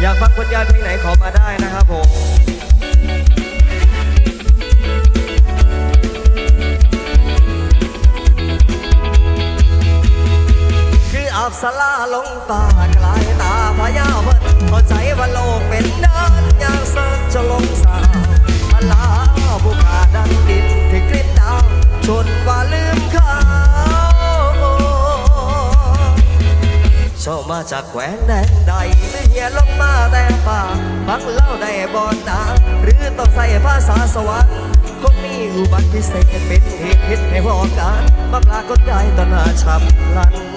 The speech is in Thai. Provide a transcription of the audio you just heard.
อยากฟังคนยานเพลงไหนขอมาได้นะครับผมคืออาบสลาลงป่ากลายตาพยาเพินเข้าใจว่าโลกเป็นเดินอยากสักจะลงสาวพลาผู้ขาดังดินที่กลิ้นดาวชน จ้ามาจากแควงแดงใดหรือเฮียลงมาแต่ป่าฟังเล่าในบอนนาหรือต้องใส่ภาษาสวรรค์คงมีอุบัติพิเศษเป็นเหตุให้พอการมาปรากฏไดต่อหน้าฉับลัน